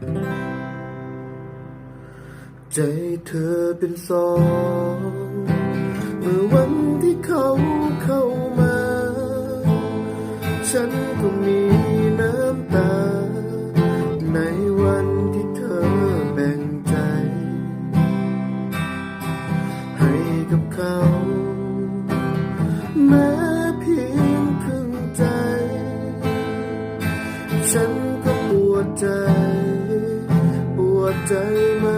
ใจเธอเป็นสองเมื่อวันที่เขาเข้ามา ฉันก็มีน้ำตา ในวันที่เธอแบ่งใจ ให้กับเขาแม้เพียงครึ่งใจ ฉันก็ปวดใจ วดใจมากก